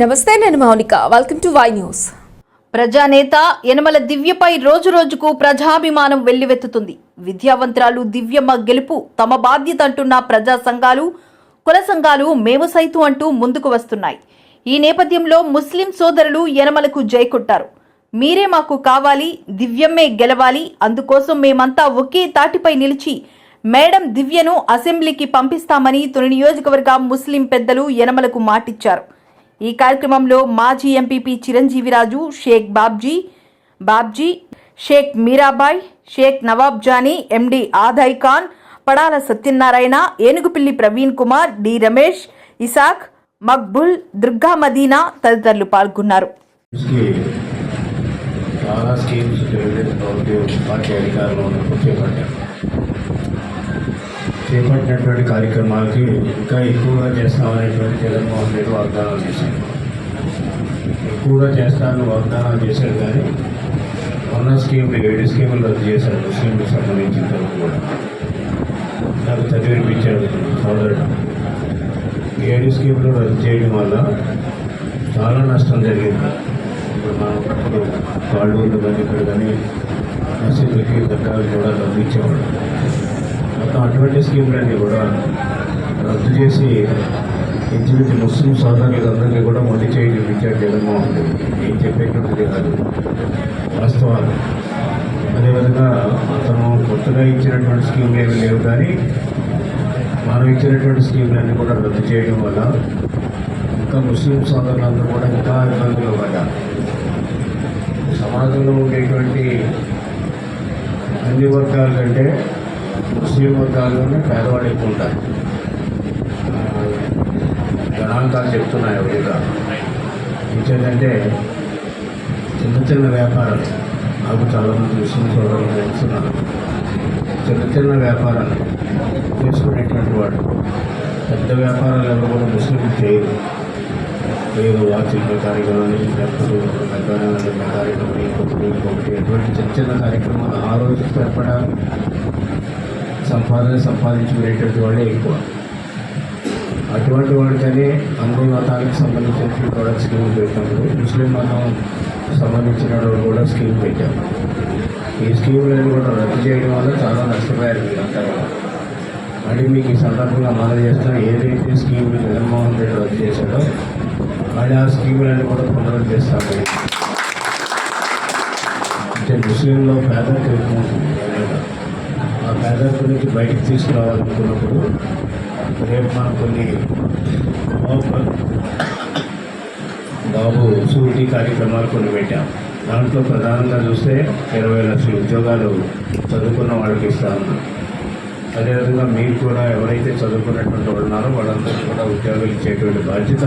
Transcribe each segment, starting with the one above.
నమస్తే నేను Mounika. Welcome to Y News ప్రజానేత Yanamala దివ్యపై రోజు రోజుకు ప్రజాభిమానం వెల్లువెత్తుతుంది. విద్యావంతురాలు దివ్యమ్మ గెలుపు తమ బాధ్యత అంటున్న ప్రజా సంఘాలు కుల సంఘాలు మేము సైతం అంటూ ముందుకు వస్తున్నాయి. ఈ నేపథ్యంలో ముస్లిం సోదరులు యనమలకు జై కొట్టారు. మీరే మాకు కావాలి దివ్యమ్మే గెలవాలి అందుకోసం మేమంతా ఒకే తాటిపై నిలిచి మేడం దివ్యను అసెంబ్లీకి పంపిస్తామని తొలి నియోజకవర్గ ముస్లిం పెద్దలు యనమలకు మాటిచ్చారు. ఈ కార్యక్రమంలో మాజీ MPP Chiranjeeviraju Shaik Babji Babji Shaik Meerabai Shaik Nawab Jani MD ఆదాయ్ Khan Padala Satyanarayana Enugupilli Praveen Kumar D Ramesh Isaac Maqbool Durga Madina తదితరులు పాల్గొన్నారు. చాలా స్కీమ్స్ పార్టీ అధికారంలో చేపట్టారు చేపట్టినటువంటి కార్యక్రమాలకి ఇంకా ఎక్కువగా చేస్తామనేటువంటి జగన్మోహన్ రెడ్డి వాగ్దానాలు చేశారు. ఎక్కువగా చేస్తానని వాగ్దానాలు చేశారు కానీ ఉన్న స్కీమ్లు ఏడు స్కీములు రద్దు చేశారు. ముస్లింలకు సంబంధించిన వరకు కూడా. నాకు చదివినిపించాడు సోదరుడు ఏడు స్కీములు రద్దు చేయడం వల్ల చాలా నష్టం జరిగింది. ఇప్పుడు మనం ఇప్పుడు కాళ్ళు కానీ ఇక్కడ కానీ మసీదులకి దగ్గర కూడా రద్దు ఇచ్చేవాడు మొత్తం అటువంటి స్కీమ్లన్నీ కూడా రద్దు చేసి ఇంచుమించి ముస్లిం సోదరులందరికీ కూడా మొండి చేయి చూపించాడు జగన్మోహన్ రెడ్డి. ఏం చెప్పేటువంటిది కాదు. వాస్తవాలు. అదేవిధంగా అతను కొత్తగా ఇచ్చినటువంటి స్కీమ్లు ఏమి లేవు కానీ మనం ఇచ్చినటువంటి స్కీమ్లన్నీ కూడా రద్దు చేయడం వల్ల ఇంకా ముస్లిం సోదరులందరూ కూడా ఇంకా ఇబ్బందులు పడ్డారు. సమాజంలో ఉండేటువంటి అన్ని వర్గాల కంటే ముస్లిం వర్గాల్లోనే పేదవాడు ఎక్కువ ఉంటారు గణాంకాలు చెప్తున్నాయి విధంగా. ఇంకేంటంటే చిన్న చిన్న వ్యాపారాలు నాకు చాలామంది ముస్లిం చూడాలని తెలుస్తున్నారు చిన్న చిన్న వ్యాపారాలు చేసుకునేటువంటి వాడు పెద్ద వ్యాపారాలు ఎవరు కూడా ముస్లింలు చేయరు. లేదు వాచింగ్ కార్యక్రమాన్ని అని లేకపోతే మెకానిక్ అంటే ఇంకొకటి ఇంకొకటి ఎటువంటి చిన్న చిన్న కార్యక్రమాలు ఆ రోజు సరిపడా సంపాదన సంపాదించుకునేటువంటి వాళ్ళే ఎక్కువ. అటువంటి వాడికని అన్ని మతానికి సంబంధించిన కూడా స్కీమ్ పెట్టాము ముస్లిం మతం సంబంధించిన వాళ్ళు కూడా స్కీమ్ పెట్టారు. ఈ స్కీమ్లను కూడా రద్దు చేయడం వల్ల చాలా నష్టపోయారు మీరంతా కూడా మళ్ళీ మీకు ఈ సందర్భంగా మనం చేస్తాం ఏదైతే స్కీములు జగన్మోహన్ రెడ్డి రద్దు చేశాడో మళ్ళీ ఆ స్కీములన్నీ కూడా పునరుద్ధరిస్తాము అంటే ముస్లింలో పేదరికం ఉంటుంది. ఆ పేదరికం నుంచి బయటకు తీసుకురావాలనుకున్నప్పుడు రేపు మనం కొన్ని బాబు- బాబు కార్యక్రమాలు కొన్ని పెట్టాం. దాంట్లో ప్రధానంగా చూస్తే ఇరవై లక్షల ఉద్యోగాలు చదువుకున్న వాళ్ళకి ఇస్తా. ఉన్నాం అదేవిధంగా మీరు కూడా ఎవరైతే చదువుకున్నటువంటి వాళ్ళు ఉన్నారో వాళ్ళందరికీ కూడా ఉద్యోగాలు ఇచ్చేటువంటి బాధ్యత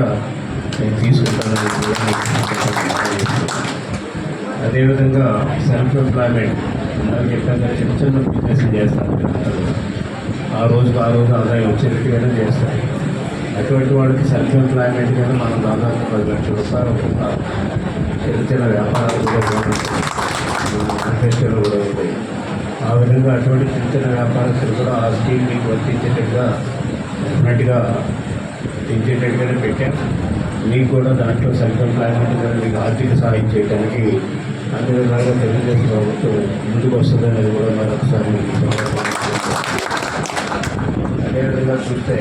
నేను తీసుకుంటానని అదేవిధంగా సెల్ఫ్ ఎంప్లాయ్మెంట్ చిన్న చిన్న బిజినెస్ చేస్తారు ఆ రోజుకు ఆ రోజు ఆదాయం వచ్చేట్టుగానే చేస్తారు అటువంటి వాళ్ళకి సెల్ఫ్ ఎంప్లాయ్మెంట్ కింద మనం దాదాపు పది లక్షల రూపాయలు చిన్న చిన్న వ్యాపారాలు కూడా కూడా ఉంటాయి ఆ విధంగా అటువంటి చిన్న చిన్న వ్యాపారస్తులు కూడా ఆ స్కీమ్ మీకు వర్తించేటట్టుగా డెఫినెట్గా వర్తించేటట్టుగానే పెట్టాం మీకు కూడా దాంట్లో సెల్ఫ్ ఎంప్లాయ్మెంట్ మీకు ఆర్థిక సహాయం చేయడానికి అన్ని విధాలుగా తెలుగుదేశం ప్రభుత్వం ముందుకు వస్తుందనేది కూడా మరొకసారి మీకు అదేవిధంగా చూస్తే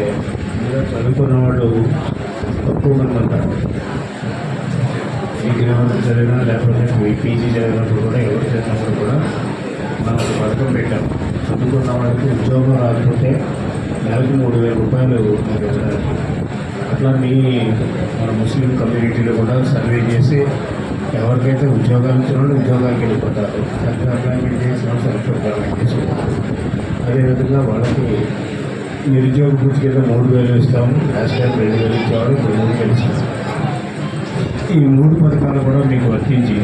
ఇందులో చదువుకున్న వాళ్ళు తక్కువ మంది ఉంటారు. డిగ్రీ వాళ్ళు చదివినా లేకపోతే పీజీ చదివినప్పుడు కూడా ఎవరు చేసినప్పుడు కూడా మనం ఒక పథకం పెట్టాం. చదువుకున్న వాళ్ళకి ఉద్యోగం రాకపోతే నెలకు మూడు వేల రూపాయలు అట్లా మీ మన ముస్లిం కమ్యూనిటీలో కూడా సర్వే చేసి ఎవరికైతే ఉద్యోగాలు ఇచ్చిన ఉద్యోగాలకు వెళ్ళిపోతారు. సెల్ఫ్ ఎంప్లాయ్మెంట్ చేసిన వాళ్ళు సెల్ఫ్ ఎంప్లాయ్మెంట్ చేసుకుంటారు అదేవిధంగా వాళ్ళకి నిరుద్యోగ పూర్తి కింద మూడు వేలు ఇస్తాము. లాస్ట్ టైం రెండు వేలు ఇచ్చేవారు ఇప్పుడు మూడు వేలు ఇస్తాము ఈ మూడు పథకాలు కూడా మీకు వర్తించి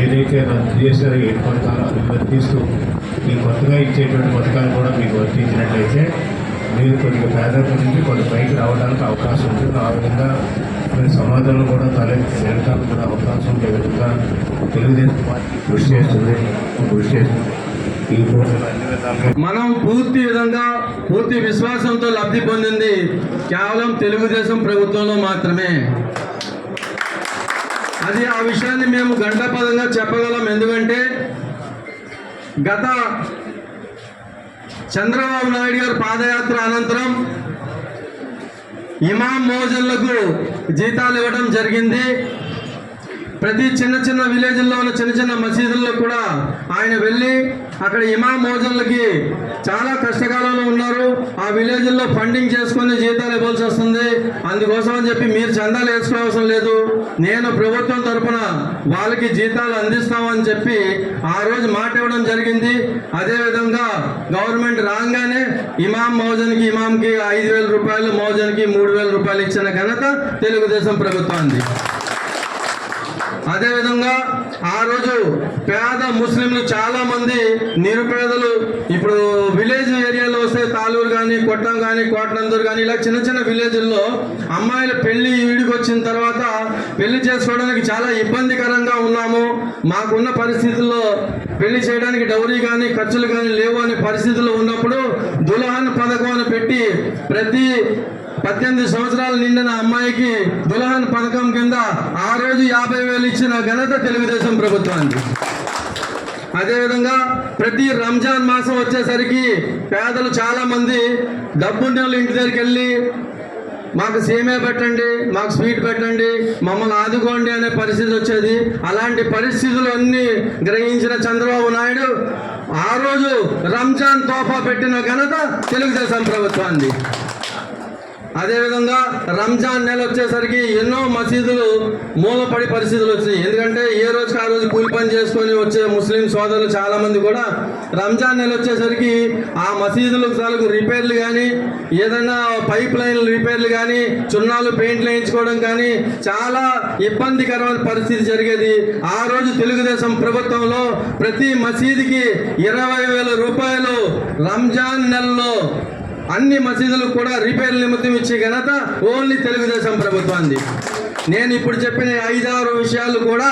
ఏదైతే రద్దు చేశారో ఏడు పథకాలు అవి వర్తిస్తూ ఈ కొత్తగా ఇచ్చేటువంటి పథకాలు కూడా మీకు వర్తించినట్లయితే మీరు కొద్దిగా పేదరికం నుంచి కొంత పైకి రావడానికి అవకాశం ఉంటుంది. ఆ విధంగా మరి సమాజంలో కూడా తలెత్తి వెళ్ళడానికి కూడా అవకాశం ఉండే విధంగా తెలుగుదేశం పార్టీ కృషి చేస్తుంది. కృషి చేస్తుంది. ఈ రోజున మనం పూర్తి విధంగా పూర్తి విశ్వాసంతో లబ్ధి పొందింది కేవలం తెలుగుదేశం ప్రభుత్వంలో మాత్రమే. అది ఆ విషయాన్ని మేము గంటపదంగా చెప్పగలం. ఎందుకంటే గత చంద్రబాబు నాయుడు గారు పాదయాత్ర అనంతరం ఇమాం మోజన్లకు జీతాలు ఇవ్వడం జరిగింది. ప్రతి చిన్న చిన్న విలేజ్ల్లో ఉన్న చిన్న చిన్న మసీదుల్లో కూడా ఆయన వెళ్ళి అక్కడ ఇమాం మోజన్లకి చాలా కష్టకాలంలో ఉన్న ఆ విలేజ్ల్లో ఫండింగ్ చేసుకుని జీతాలు ఇవ్వాల్సి వస్తుంది. అందుకోసం అని చెప్పి మీరు చందాలు వేసుకోవాల్సిన లేదు. నేను ప్రభుత్వం తరపున వాళ్ళకి జీతాలు అందిస్తామని చెప్పి ఆ రోజు మాట ఇవ్వడం జరిగింది. అదేవిధంగా గవర్నమెంట్ రాగానే ఇమాం మౌజన్కి ఇమాంకి ఐదు వేల రూపాయలు మౌజన్కి మూడు వేల రూపాయలు ఇచ్చిన ఘనత తెలుగుదేశం ప్రభుత్వానికి. అదేవిధంగా ఆ రోజు పేద ముస్లింలు చాలా మంది నిరుపేదలు ఇప్పుడు విలేజ్ ఏరియాలో వస్తే తాలూరు కానీ కొట్టం కానీ కోటనందూరు కానీ ఇలా చిన్న చిన్న విలేజ్ల్లో అమ్మాయిల పెళ్ళి ఈడికి వచ్చిన తర్వాత పెళ్ళి చేసుకోవడానికి చాలా ఇబ్బందికరంగా ఉన్నాము. మాకున్న పరిస్థితుల్లో పెళ్ళి చేయడానికి డౌరీ కానీ ఖర్చులు కానీ లేవు అనే పరిస్థితుల్లో ఉన్నప్పుడు దులహన్ పథకం అని పెట్టి ప్రతి పద్దెనిమిది సంవత్సరాలు నిండిన అమ్మాయికి దులహన్ పథకం కింద ఆ రోజు యాభై వేలు ఇచ్చిన ఘనత తెలుగుదేశం ప్రభుత్వానికి. అదేవిధంగా ప్రతి రంజాన్ మాసం వచ్చేసరికి పేదలు చాలామంది డబ్బుండే డబ్బున్న ఇంటి దగ్గరికి వెళ్ళి మాకు సేమే పెట్టండి మాకు స్వీట్ పెట్టండి మమ్మల్ని ఆదుకోండి అనే పరిస్థితి వచ్చేది. అలాంటి పరిస్థితులు అన్నీ గ్రహించిన చంద్రబాబు నాయుడు ఆ రోజు రంజాన్ తోఫా పెట్టిన ఘనత తెలుగుదేశం ప్రభుత్వాన్ని అదేవిధంగా రంజాన్ నెల వచ్చేసరికి ఎన్నో మసీదులు మూలపడి పరిస్థితులు వచ్చినాయి. ఎందుకంటే ఏ రోజుకి ఆ రోజు కూలి పని చేసుకొని వచ్చే ముస్లిం సోదరులు చాలా మంది కూడా రంజాన్ నెల వచ్చేసరికి ఆ మసీదులకు తాలూకు రిపేర్లు కానీ ఏదైనా పైప్ లైన్లు రిపేర్లు కానీ చున్నాలు పెయింట్లు వేయించుకోవడం కానీ చాలా ఇబ్బందికరమైన పరిస్థితి జరిగేది. ఆ రోజు తెలుగుదేశం ప్రభుత్వంలో ప్రతి మసీదుకి ఇరవై వేల రూపాయలు రంజాన్ నెలలో అన్ని మసీదులకు కూడా రిపేర్ నిమిత్తం ఇచ్చే ఘనత ఓన్లీ తెలుగుదేశం ప్రభుత్వాన్ని నేను ఇప్పుడు చెప్పిన ఐదారు విషయాలు కూడా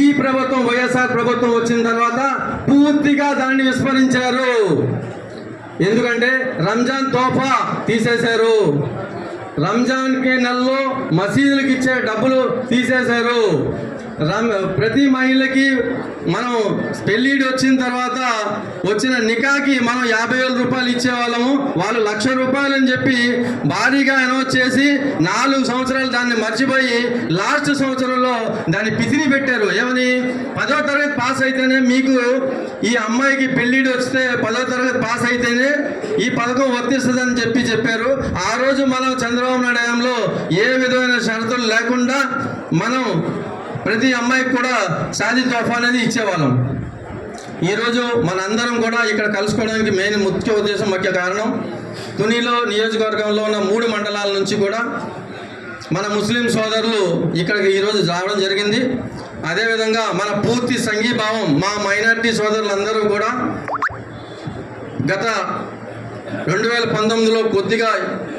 ఈ ప్రభుత్వం వైఎస్ఆర్ ప్రభుత్వం వచ్చిన తర్వాత పూర్తిగా దాన్ని విస్మరించారు. ఎందుకంటే రంజాన్ తోఫా తీసేశారు. రంజాన్కి నెలలో మసీదులకు ఇచ్చే డబ్బులు తీసేశారు. ప్రతి మహిళకి మనం పెళ్ళిడి వచ్చిన తర్వాత వచ్చిన నికాకి మనం యాభై వేల రూపాయలు ఇచ్చేవాళ్ళము. వాళ్ళు లక్ష రూపాయలు అని చెప్పి భారీగా అనౌన్స్ చేసి నాలుగు సంవత్సరాలు దాన్ని మర్చిపోయి లాస్ట్ సంవత్సరంలో దాన్ని పితిని పెట్టారు. ఏమని? పదో తరగతి పాస్ అయితేనే మీకు ఈ అమ్మాయికి పెళ్ళిడి వస్తే పదో తరగతి పాస్ అయితేనే ఈ పథకం వర్తిస్తుందని చెప్పి చెప్పారు. ఆ రోజు మనం చంద్రబాబు నాయుడు ఏ విధమైన షరతులు లేకుండా మనం ప్రతి అమ్మాయికి కూడా షాదీ తోఫా అనేది ఇచ్చేవాళ్ళం ఈరోజు మనందరం కూడా ఇక్కడ కలుసుకోవడానికి మెయిన్ ముఖ్య ఉద్దేశం ముఖ్య కారణం తునిలో నియోజకవర్గంలో ఉన్న మూడు మండలాల నుంచి కూడా మన ముస్లిం సోదరులు ఇక్కడికి ఈరోజు రావడం జరిగింది. అదేవిధంగా మన పూర్తి సంఘీభావం మా మైనార్టీ సోదరులందరూ కూడా గత రెండు వేల పంతొమ్మిదిలో కొద్దిగా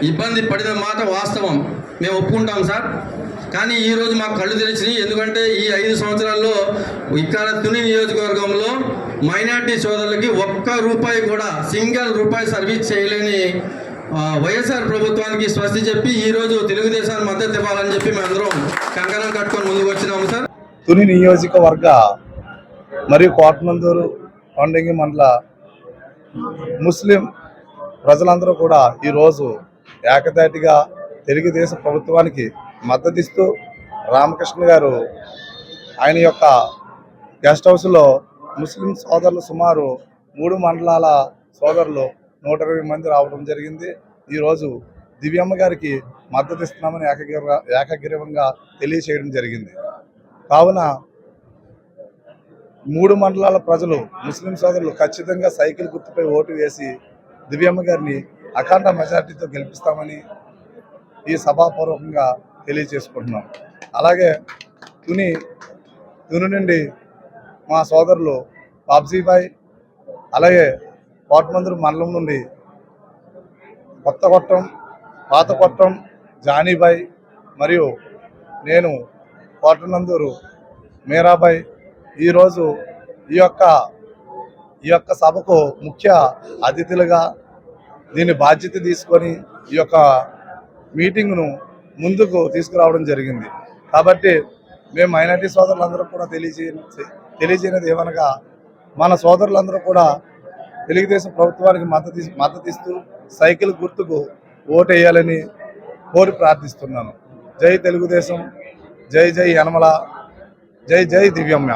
ఇబ్బంది పడిన మాట వాస్తవం. మేము ఒప్పుకుంటాం సార్. కానీ ఈరోజు మాకు కళ్ళు తెరిచినాయి. ఎందుకంటే ఈ ఐదు సంవత్సరాల్లో ఇక్కడ తుని నియోజకవర్గంలో మైనార్టీ సోదరులకి ఒక్క రూపాయి కూడా సింగిల్ రూపాయి సర్వీస్ చేయలేని వైఎస్ఆర్ ప్రభుత్వానికి స్వస్తి చెప్పి ఈరోజు తెలుగుదేశాన్ని తెలుగుదేశానికి మద్దతు ఇవ్వాలని చెప్పి మేమందరం కంకణం కట్టుకొని ముందుకు వచ్చినాము సార్. తుని నియోజకవర్గ మరియు కోటనందూరు కొండంగి మండల ముస్లిం ప్రజలందరూ కూడా ఈరోజు ఏకతాటిగా తెలుగుదేశం ప్రభుత్వానికి మద్దతిస్తూ రామకృష్ణ గారు ఆయన యొక్క గెస్ట్ హౌస్లో ముస్లిం సోదరులు సుమారు మూడు మండలాల సోదరులు నూట ఇరవై మంది రావడం జరిగింది. ఈరోజు దివ్యమ్మ గారికి మద్దతు ఇస్తున్నామని ఏకగ్రీవ ఏకగ్రీవంగా తెలియచేయడం జరిగింది. కావున మూడు మండలాల ప్రజలు ముస్లిం సోదరులు ఖచ్చితంగా సైకిల్ గుర్తుపై ఓటు వేసి దివ్యమ్మ గారిని అఖండ మెజార్టీతో గెలిపిస్తామని ఈ సభాపూర్వకంగా తెలియజేసుకుంటున్నాం. అలాగే తుని తుని నుండి మా సోదరులు బాబ్జీబాయ్ అలాగే కోటమందురు మండలం నుండి కొత్త కొట్టం పాత కొట్టం జానీబాయ్ మరియు నేను కోటనందూరు మీరాబాయ్ ఈరోజు ఈ యొక్క ఈ యొక్క సభకు ముఖ్య అతిథులుగా దీని బాధ్యత తీసుకొని ఈ యొక్క మీటింగ్ను ముందుకు తీసుకురావడం జరిగింది. కాబట్టి మేము మైనార్టీ సోదరులందరూ కూడా తెలియజే తెలియజేయనిది ఏమనగా మన సోదరులందరూ కూడా తెలుగుదేశం ప్రభుత్వానికి మద్దతు మద్దతిస్తూ సైకిల్ గుర్తుకు ఓటు వేయాలని కోరి ప్రార్థిస్తున్నాను. జై తెలుగుదేశం జై జై యనమల జై జై దివ్యమ్మ.